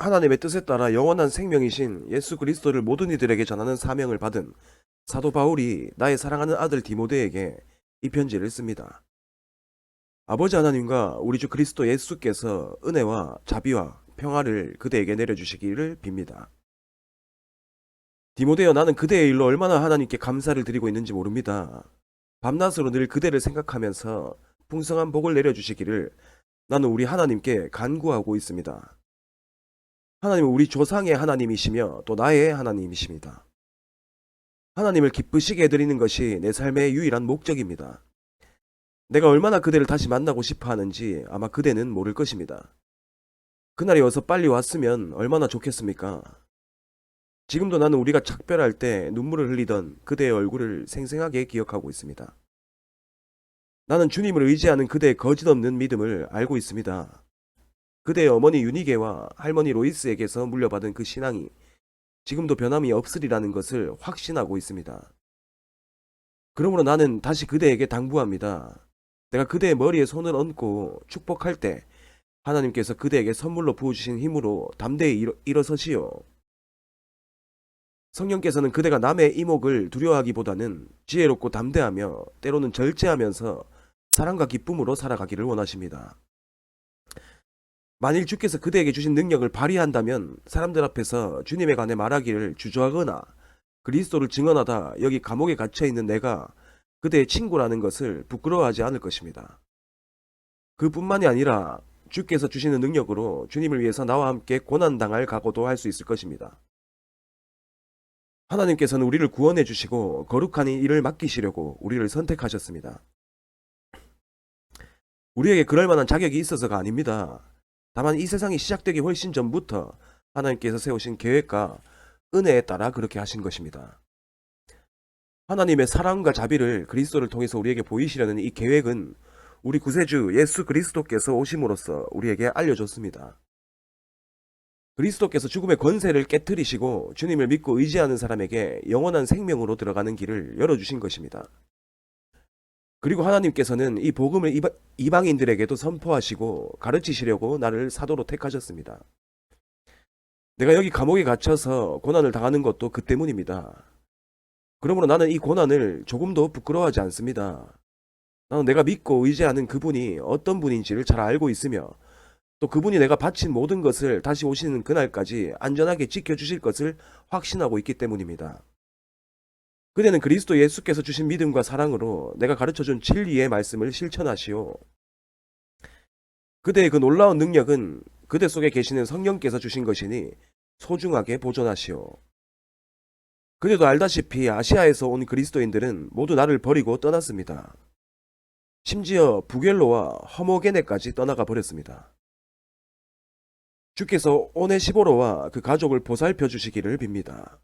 하나님의 뜻에 따라 영원한 생명이신 예수 그리스도를 모든 이들에게 전하는 사명을 받은 사도 바울이 나의 사랑하는 아들 디모데에게 이 편지를 씁니다. 아버지 하나님과 우리 주 그리스도 예수께서 은혜와 자비와 평화를 그대에게 내려주시기를 빕니다. 디모데여 나는 그대의 일로 얼마나 하나님께 감사를 드리고 있는지 모릅니다. 밤낮으로 늘 그대를 생각하면서 풍성한 복을 내려주시기를 나는 우리 하나님께 간구하고 있습니다. 하나님은 우리 조상의 하나님이시며 또 나의 하나님이십니다. 하나님을 기쁘시게 해드리는 것이 내 삶의 유일한 목적입니다. 내가 얼마나 그대를 다시 만나고 싶어 하는지 아마 그대는 모를 것입니다. 그날이 어서 빨리 왔으면 얼마나 좋겠습니까? 지금도 나는 우리가 작별할 때 눈물을 흘리던 그대의 얼굴을 생생하게 기억하고 있습니다. 나는 주님을 의지하는 그대의 거짓 없는 믿음을 알고 있습니다. 그대의 어머니 유니게와 할머니 로이스에게서 물려받은 그 신앙이 지금도 변함이 없으리라는 것을 확신하고 있습니다. 그러므로 나는 다시 그대에게 당부합니다. 내가 그대의 머리에 손을 얹고 축복할 때 하나님께서 그대에게 선물로 부어주신 힘으로 담대히 일어, 일어서시오. 성령께서는 그대가 남의 이목을 두려워하기보다는 지혜롭고 담대하며 때로는 절제하면서 사랑과 기쁨으로 살아가기를 원하십니다. 만일 주께서 그대에게 주신 능력을 발휘한다면 사람들 앞에서 주님에 관해 말하기를 주저하거나 그리스도를 증언하다 여기 감옥에 갇혀 있는 내가 그대의 친구라는 것을 부끄러워하지 않을 것입니다. 그뿐만이 아니라 주께서 주시는 능력으로 주님을 위해서 나와 함께 고난당할 각오도 할 수 있을 것입니다. 하나님께서는 우리를 구원해 주시고 거룩한 이 일을 맡기시려고 우리를 선택하셨습니다. 우리에게 그럴 만한 자격이 있어서가 아닙니다. 다만 이 세상이 시작되기 훨씬 전부터 하나님께서 세우신 계획과 은혜에 따라 그렇게 하신 것입니다. 하나님의 사랑과 자비를 그리스도를 통해서 우리에게 보이시려는 이 계획은 우리 구세주 예수 그리스도께서 오심으로써 우리에게 알려줬습니다. 그리스도께서 죽음의 권세를 깨뜨리시고 주님을 믿고 의지하는 사람에게 영원한 생명으로 들어가는 길을 열어주신 것입니다. 그리고 하나님께서는 이 복음을 이바- 이방 인들에게도 선포하시고 가르치시려고 나를 사도로 택하셨습니다. 내가 여기 감옥에 갇혀서 고난을 당하는 것도 그 때문입니다. 그러므로 나는 이 고난을 조금도 부끄러워하지 않습니다. 나는 내가 믿고 의지하는 그분이 어떤 분인지를 잘 알고 있으며 또 그분이 내가 바친 모든 것을 다시 오시는 그날까지 안전하게 지켜주실 것을 확신하고 있기 때문입니다. 그대는 그리스도 예수께서 주신 믿음과 사랑으로 내가 가르쳐준 진리의 말씀을 실천하시오. 그대의 그 놀라운 능력은 그대 속에 계시는 성령께서 주신 것이니 소중하게 보존하시오. 그대도 알다시피 아시아에서 온 그리스도인들은 모두 나를 버리고 떠났습니다. 심지어 부겔로와 허모게네까지 떠나가 버렸습니다. 주께서 오네 시보로와 그 가족을 보살펴 주시기를 빕니다.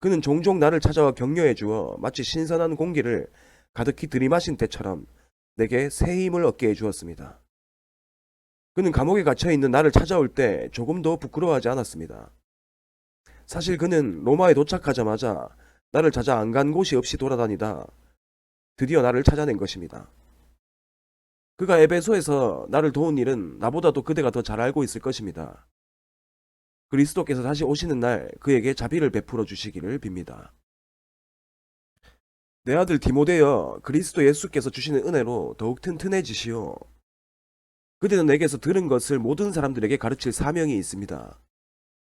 그는 종종 나를 찾아와 격려해 주어 마치 신선한 공기를 가득히 들이마신 때처럼 내게 새 힘을 얻게 해 주었습니다. 그는 감옥에 갇혀 있는 나를 찾아올 때 조금도 부끄러워하지 않았습니다. 사실 그는 로마에 도착하자마자 나를 찾아 안 간 곳이 없이 돌아다니다 드디어 나를 찾아낸 것입니다. 그가 에베소에서 나를 도운 일은 나보다도 그대가 더 잘 알고 있을 것입니다. 그리스도께서 다시 오시는 날 그에게 자비를 베풀어 주시기를 빕니다. 내 아들 디모데여 그리스도 예수께서 주시는 은혜로 더욱 튼튼해지시오. 그대는 내게서 들은 것을 모든 사람들에게 가르칠 사명이 있습니다.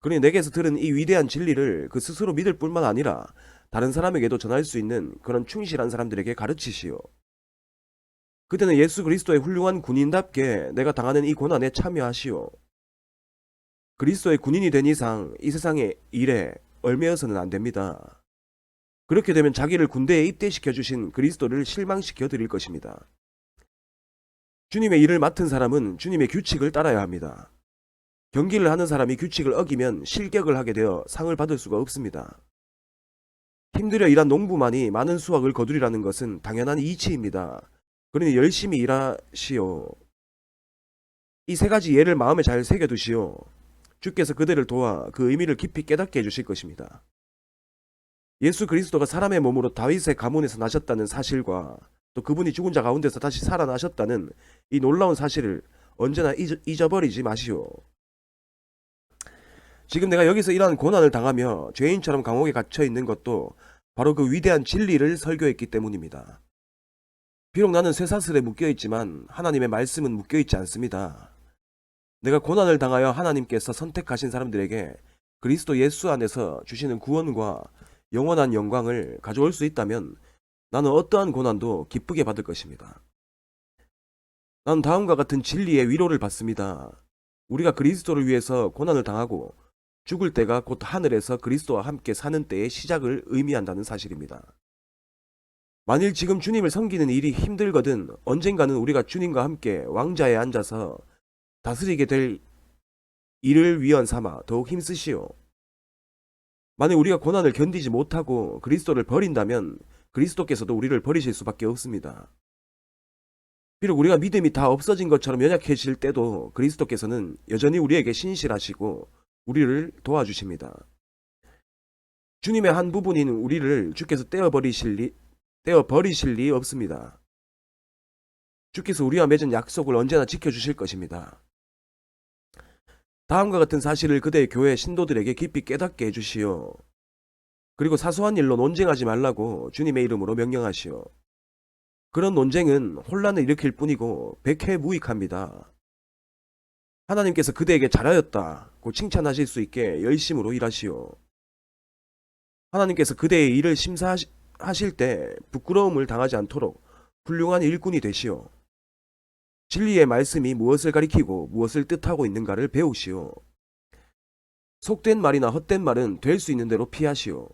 그러니 내게서 들은 이 위대한 진리를 그 스스로 믿을 뿐만 아니라 다른 사람에게도 전할 수 있는 그런 충실한 사람들에게 가르치시오. 그대는 예수 그리스도의 훌륭한 군인답게 내가 당하는 이 고난에 참여하시오. 그리스도의 군인이 된 이상 이 세상의 일에 얽매여서는 안 됩니다. 그렇게 되면 자기를 군대에 입대시켜 주신 그리스도를 실망시켜 드릴 것입니다. 주님의 일을 맡은 사람은 주님의 규칙을 따라야 합니다. 경기를 하는 사람이 규칙을 어기면 실격을 하게 되어 상을 받을 수가 없습니다. 힘들여 일한 농부만이 많은 수확을 거두리라는 것은 당연한 이치입니다. 그러니 열심히 일하시오. 이 세 가지 예를 마음에 잘 새겨두시오. 주께서 그대를 도와 그 의미를 깊이 깨닫게 해주실 것입니다. 예수 그리스도가 사람의 몸으로 다윗의 가문에서 나셨다는 사실과 또 그분이 죽은 자 가운데서 다시 살아나셨다는 이 놀라운 사실을 언제나 잊어, 잊어버리지 마시오. 지금 내가 여기서 이러한 고난을 당하며 죄인처럼 감옥에 갇혀 있는 것도 바로 그 위대한 진리를 설교했기 때문입니다. 비록 나는 쇠사슬에 묶여 있지만 하나님의 말씀은 묶여 있지 않습니다. 내가 고난을 당하여 하나님께서 선택하신 사람들에게 그리스도 예수 안에서 주시는 구원과 영원한 영광을 가져올 수 있다면 나는 어떠한 고난도 기쁘게 받을 것입니다. 난 다음과 같은 진리의 위로를 받습니다. 우리가 그리스도를 위해서 고난을 당하고 죽을 때가 곧 하늘에서 그리스도와 함께 사는 때의 시작을 의미한다는 사실입니다. 만일 지금 주님을 섬기는 일이 힘들거든 언젠가는 우리가 주님과 함께 왕자에 앉아서 다스리게 될 일을 위헌 삼아 더욱 힘쓰시오. 만일 우리가 고난을 견디지 못하고 그리스도를 버린다면 그리스도께서도 우리를 버리실 수밖에 없습니다. 비록 우리가 믿음이 다 없어진 것처럼 연약해질 때도 그리스도께서는 여전히 우리에게 신실하시고 우리를 도와주십니다. 주님의 한 부분인 우리를 주께서 떼어버리실 리, 떼어버리실 리 없습니다. 주께서 우리와 맺은 약속을 언제나 지켜주실 것입니다. 다음과 같은 사실을 그대의 교회 신도들에게 깊이 깨닫게 해주시오. 그리고 사소한 일로 논쟁하지 말라고 주님의 이름으로 명령하시오. 그런 논쟁은 혼란을 일으킬 뿐이고 백해 무익합니다. 하나님께서 그대에게 잘하였다고 칭찬하실 수 있게 열심으로 일하시오. 하나님께서 그대의 일을 심사하실 때 부끄러움을 당하지 않도록 훌륭한 일꾼이 되시오. 진리의 말씀이 무엇을 가리키고 무엇을 뜻하고 있는가를 배우시오. 속된 말이나 헛된 말은 될 수 있는 대로 피하시오.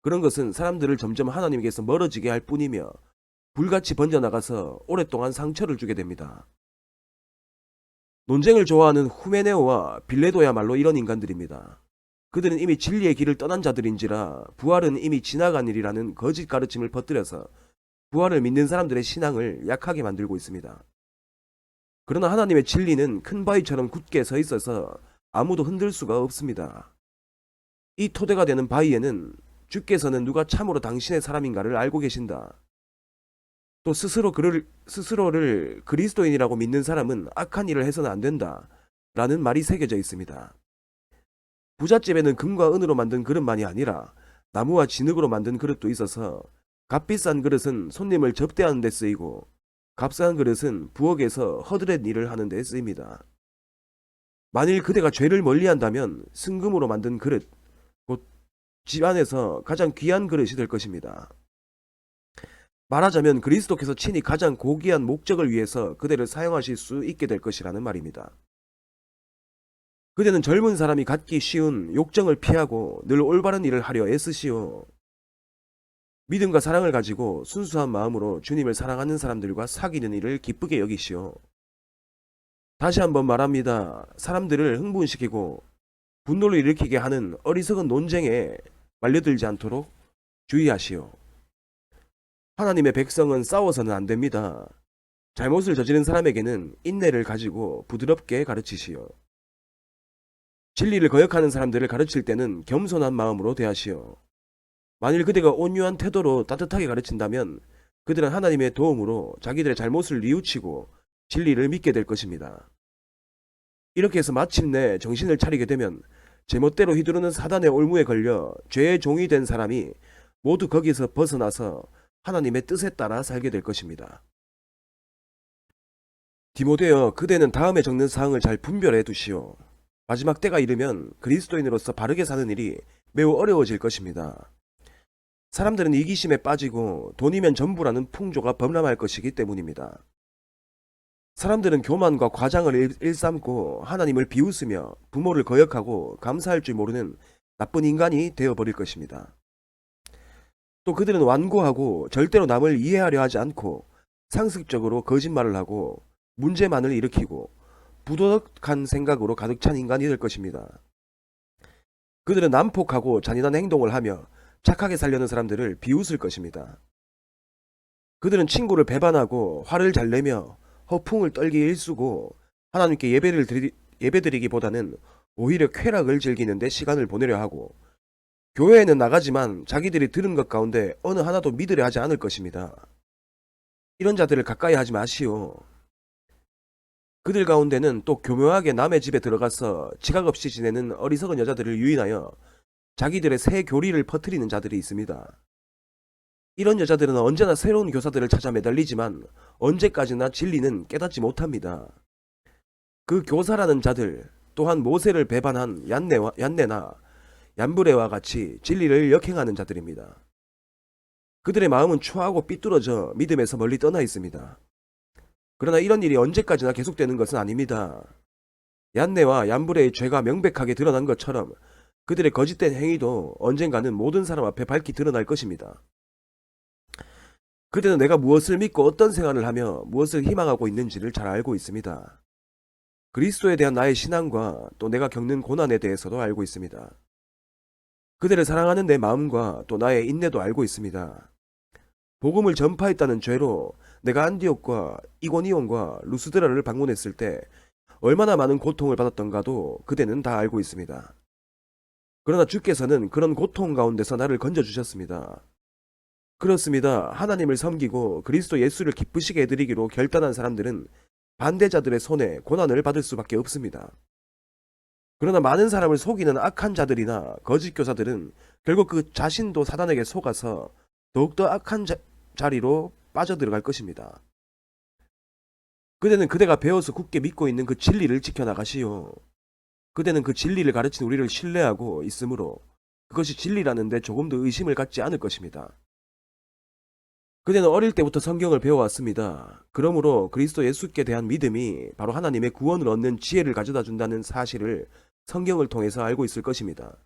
그런 것은 사람들을 점점 하나님께서 멀어지게 할 뿐이며 불같이 번져나가서 오랫동안 상처를 주게 됩니다. 논쟁을 좋아하는 후메네오와 빌레도야말로 이런 인간들입니다. 그들은 이미 진리의 길을 떠난 자들인지라 부활은 이미 지나간 일이라는 거짓 가르침을 퍼뜨려서 부활을 믿는 사람들의 신앙을 약하게 만들고 있습니다. 그러나 하나님의 진리는 큰 바위처럼 굳게 서 있어서 아무도 흔들 수가 없습니다. 이 토대가 되는 바위에는 주께서는 누가 참으로 당신의 사람인가를 알고 계신다. 또 스스로 그를 스스로를 그리스도인이라고 믿는 사람은 악한 일을 해서는 안 된다. 라는 말이 새겨져 있습니다. 부잣집에는 금과 은으로 만든 그릇만이 아니라 나무와 진흙으로 만든 그릇도 있어서 값비싼 그릇은 손님을 접대하는 데 쓰이고 값싼 그릇은 부엌에서 허드렛 일을 하는 데 쓰입니다. 만일 그대가 죄를 멀리한다면 승금으로 만든 그릇, 곧 집안에서 가장 귀한 그릇이 될 것입니다. 말하자면 그리스도께서 친히 가장 고귀한 목적을 위해서 그대를 사용하실 수 있게 될 것이라는 말입니다. 그대는 젊은 사람이 갖기 쉬운 욕정을 피하고 늘 올바른 일을 하려 애쓰시오. 믿음과 사랑을 가지고 순수한 마음으로 주님을 사랑하는 사람들과 사귀는 일을 기쁘게 여기시오. 다시 한번 말합니다. 사람들을 흥분시키고 분노를 일으키게 하는 어리석은 논쟁에 말려들지 않도록 주의하시오. 하나님의 백성은 싸워서는 안 됩니다. 잘못을 저지른 사람에게는 인내를 가지고 부드럽게 가르치시오. 진리를 거역하는 사람들을 가르칠 때는 겸손한 마음으로 대하시오. 만일 그대가 온유한 태도로 따뜻하게 가르친다면 그들은 하나님의 도움으로 자기들의 잘못을 뉘우치고 진리를 믿게 될 것입니다. 이렇게 해서 마침내 정신을 차리게 되면 제멋대로 휘두르는 사단의 올무에 걸려 죄의 종이 된 사람이 모두 거기서 벗어나서 하나님의 뜻에 따라 살게 될 것입니다. 디모데여 그대는 다음에 적는 사항을 잘 분별해 두시오. 마지막 때가 이르면 그리스도인으로서 바르게 사는 일이 매우 어려워질 것입니다. 사람들은 이기심에 빠지고 돈이면 전부라는 풍조가 범람할 것이기 때문입니다. 사람들은 교만과 과장을 일- 일삼고 하나님을 비웃으며 부모를 거역하고 감사할 줄 모르는 나쁜 인간이 되어버릴 것입니다. 또 그들은 완고하고 절대로 남을 이해하려 하지 않고 상습적으로 거짓말을 하고 문제만을 일으키고 부도덕한 생각으로 가득 찬 인간이 될 것입니다. 그들은 난폭하고 잔인한 행동을 하며 착하게 살려는 사람들을 비웃을 것입니다. 그들은 친구를 배반하고 화를 잘 내며 허풍을 떨기 일쑤고 하나님께 예배를 드리, 예배드리기보다는 오히려 쾌락을 즐기는데 시간을 보내려 하고 교회에는 나가지만 자기들이 들은 것 가운데 어느 하나도 믿으려 하지 않을 것입니다. 이런 자들을 가까이 하지 마시오. 그들 가운데는 또 교묘하게 남의 집에 들어가서 지각 없이 지내는 어리석은 여자들을 유인하여 자기들의 새 교리를 퍼뜨리는 자들이 있습니다. 이런 여자들은 언제나 새로운 교사들을 찾아 매달리지만 언제까지나 진리는 깨닫지 못합니다. 그 교사라는 자들 또한 모세를 배반한 얀네와, 얀네나 얀브레와 같이 진리를 역행하는 자들입니다. 그들의 마음은 추하고 삐뚤어져 믿음에서 멀리 떠나 있습니다. 그러나 이런 일이 언제까지나 계속되는 것은 아닙니다. 얀네와 얀브레의 죄가 명백하게 드러난 것처럼 그들의 거짓된 행위도 언젠가는 모든 사람 앞에 밝히 드러날 것입니다. 그들은 내가 무엇을 믿고 어떤 생활을 하며 무엇을 희망하고 있는지를 잘 알고 있습니다. 그리스도에 대한 나의 신앙과 또 내가 겪는 고난에 대해서도 알고 있습니다. 그들을 사랑하는 내 마음과 또 나의 인내도 알고 있습니다. 복음을 전파했다는 죄로 내가 안디옥과 이고니온과 루스드라를 방문했을 때 얼마나 많은 고통을 받았던가도 그대는 다 알고 있습니다. 그러나 주께서는 그런 고통 가운데서 나를 건져주셨습니다. 그렇습니다. 하나님을 섬기고 그리스도 예수를 기쁘시게 해드리기로 결단한 사람들은 반대자들의 손에 고난을 받을 수밖에 없습니다. 그러나 많은 사람을 속이는 악한 자들이나 거짓 교사들은 결국 그 자신도 사단에게 속아서 더욱더 악한 자, 자리로 빠져들어갈 것입니다. 그대는 그대가 배워서 굳게 믿고 있는 그 진리를 지켜나가시오. 그대는 그 진리를 가르친 우리를 신뢰하고 있으므로 그것이 진리라는데 조금도 의심을 갖지 않을 것입니다. 그대는 어릴 때부터 성경을 배워왔습니다. 그러므로 그리스도 예수께 대한 믿음이 바로 하나님의 구원을 얻는 지혜를 가져다 준다는 사실을 성경을 통해서 알고 있을 것입니다.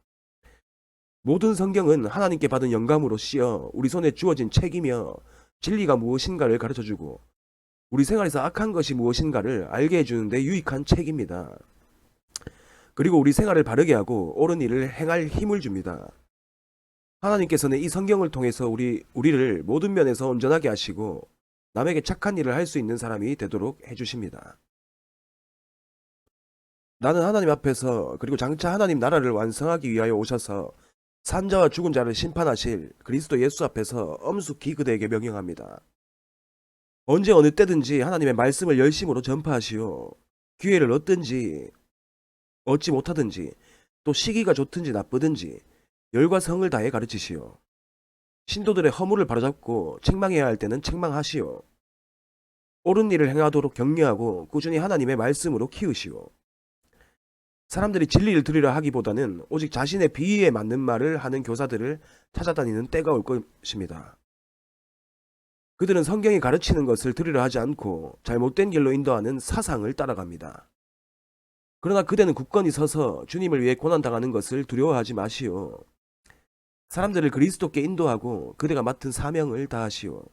모든 성경은 하나님께 받은 영감으로 씌어 우리 손에 주어진 책이며 진리가 무엇인가를 가르쳐주고 우리 생활에서 악한 것이 무엇인가를 알게 해주는데 유익한 책입니다. 그리고 우리 생활을 바르게 하고 옳은 일을 행할 힘을 줍니다. 하나님께서는 이 성경을 통해서 우리, 우리를 모든 면에서 온전하게 하시고 남에게 착한 일을 할 수 있는 사람이 되도록 해 주십니다. 나는 하나님 앞에서 그리고 장차 하나님 나라를 완성하기 위하여 오셔서 산자와 죽은 자를 심판하실 그리스도 예수 앞에서 엄숙히 그대에게 명령합니다. 언제 어느 때든지 하나님의 말씀을 열심으로 전파하시오. 기회를 얻든지 얻지 못하든지 또 시기가 좋든지 나쁘든지 열과 성을 다해 가르치시오. 신도들의 허물을 바로잡고 책망해야 할 때는 책망하시오. 옳은 일을 행하도록 격려하고 꾸준히 하나님의 말씀으로 키우시오. 사람들이 진리를 들으려 하기보다는 오직 자신의 비위에 맞는 말을 하는 교사들을 찾아다니는 때가 올 것입니다. 그들은 성경이 가르치는 것을 들으려 하지 않고 잘못된 길로 인도하는 사상을 따라갑니다. 그러나 그대는 굳건히 서서 주님을 위해 고난당하는 것을 두려워하지 마시오. 사람들을 그리스도께 인도하고 그대가 맡은 사명을 다하시오.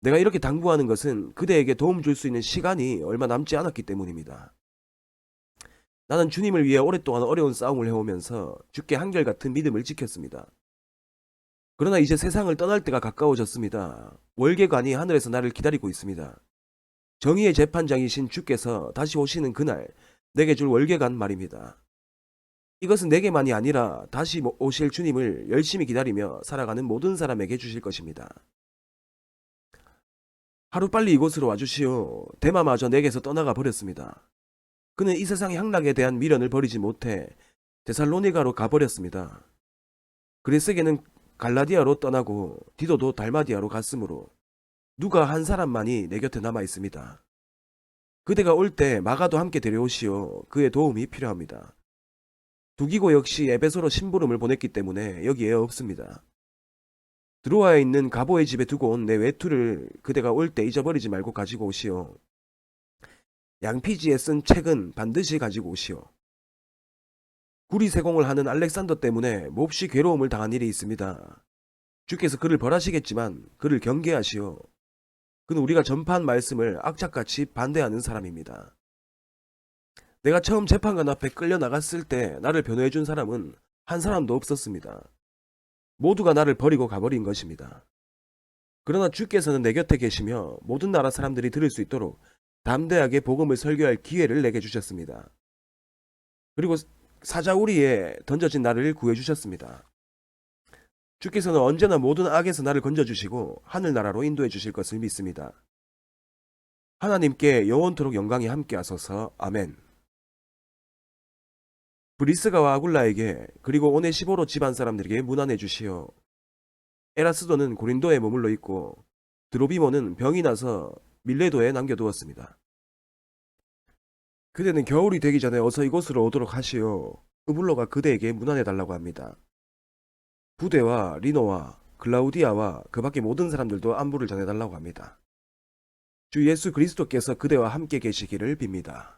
내가 이렇게 당부하는 것은 그대에게 도움 줄 수 있는 시간이 얼마 남지 않았기 때문입니다. 나는 주님을 위해 오랫동안 어려운 싸움을 해오면서 주께 한결같은 믿음을 지켰습니다. 그러나 이제 세상을 떠날 때가 가까워졌습니다. 월계관이 하늘에서 나를 기다리고 있습니다. 정의의 재판장이신 주께서 다시 오시는 그날 내게 줄 월계관 말입니다. 이것은 내게만이 아니라 다시 오실 주님을 열심히 기다리며 살아가는 모든 사람에게 주실 것입니다. 하루빨리 이곳으로 와주시오. 대마마저 내게서 떠나가 버렸습니다. 그는 이 세상의 향락에 대한 미련을 버리지 못해 데살로니가로 가버렸습니다. 그리스에게는 갈라디아로 떠나고 디도도 달마디아로 갔으므로 누가 한 사람만이 내 곁에 남아 있습니다. 그대가 올 때 마가도 함께 데려오시오. 그의 도움이 필요합니다. 두기고 역시 에베소로 심부름을 보냈기 때문에 여기에 없습니다. 드로아에 있는 가보의 집에 두고 온 내 외투를 그대가 올 때 잊어버리지 말고 가지고 오시오. 양피지에 쓴 책은 반드시 가지고 오시오. 구리 세공을 하는 알렉산더 때문에 몹시 괴로움을 당한 일이 있습니다. 주께서 그를 벌하시겠지만 그를 경계하시오. 그는 우리가 전파한 말씀을 악착같이 반대하는 사람입니다. 내가 처음 재판관 앞에 끌려 나갔을 때 나를 변호해 준 사람은 한 사람도 없었습니다. 모두가 나를 버리고 가버린 것입니다. 그러나 주께서는 내 곁에 계시며 모든 나라 사람들이 들을 수 있도록 담대하게 복음을 설교할 기회를 내게 주셨습니다. 그리고 사자우리에 던져진 나를 구해 주셨습니다. 주께서는 언제나 모든 악에서 나를 건져 주시고 하늘나라로 인도해 주실 것을 믿습니다. 하나님께 영원토록 영광이 함께 하소서. 아멘. 브리스가와 아굴라에게 그리고 오네시보로 집안 사람들에게 문안해 주시오. 에라스도는 고린도에 머물러 있고 드로비모는 병이 나서 밀레도에 남겨두었습니다. 그대는 겨울이 되기 전에 어서 이곳으로 오도록 하시오. 으블로가 그대에게 문안해 달라고 합니다. 부대와 리노와 글라우디아와 그 밖의 모든 사람들도 안부를 전해달라고 합니다. 주 예수 그리스도께서 그대와 함께 계시기를 빕니다.